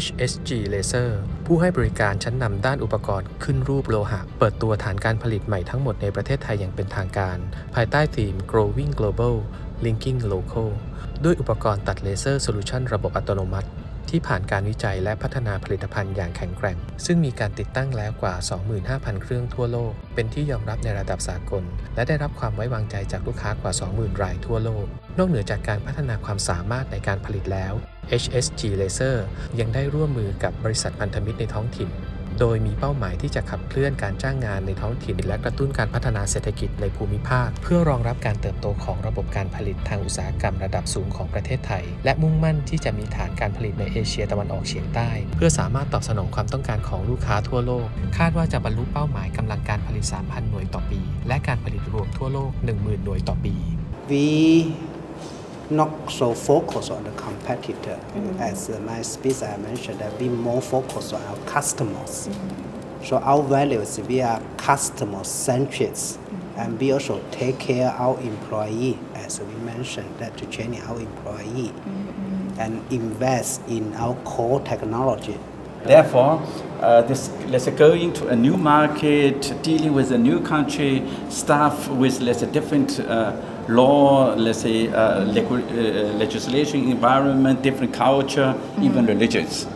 HSG Laser ผู้ให้บริการชั้นนำด้านอุปกรณ์ขึ้นรูปโลหะ เปิดตัวฐานการผลิตใหม่ทั้งหมดในประเทศไทยอย่างเป็นทางการ ภายใต้ธีม Growing Global Linking Local ด้วยอุปกรณ์ตัดเลเซอร์โซลูชันระบบอัตโนมัติ ที่ผ่านการวิจัยและพัฒนาผลิตภัณฑ์อย่างแข็งแกร่ง ซึ่งมีการติดตั้งแล้วกว่า 25,000 เครื่องทั่วโลก เป็นที่ยอมรับในระดับสากล และได้รับความไว้วางใจจากลูกค้ากว่า 20,000 รายทั่วโลก นอกเหนือจากการพัฒนาความสามารถในการผลิตแล้ว HSG Laser ยังได้ร่วมมือกับบริษัทพันธมิตรในท้องถิ่น โดยมีเป้าหมายที่จะขับเคลื่อนการจ้างงานในท้องถิ่น และกระตุ้นการพัฒนาเศรษฐกิจในภูมิภาค เพื่อรองรับการเติบโตของระบบการผลิตทางอุตสาหกรรมระดับสูงของประเทศไทย และมุ่งมั่นที่จะมีฐานการผลิตในเอเชียตะวันออกเฉียงใต้ เพื่อสามารถตอบสนองความต้องการของลูกค้าทั่วโลก คาดว่าจะบรรลุเป้าหมายกำลังการผลิต 3,000 หน่วยต่อปี และการผลิตรวมทั่วโลก 10,000 หน่วยต่อปี we not so focused on the competitor. Mm-hmm. As uh, my speech I mentioned, that we more focused on our customers. Mm-hmm. So our values, we are customer centric, mm-hmm. and we also take care our employee, as we mentioned, that to train our employee, and invest in our core technology. Therefore, uh, this, let's say, going to a new market, dealing with a new country, staff with let's say different uh, law, let's say uh, uh, legislation, environment, different culture, even religions.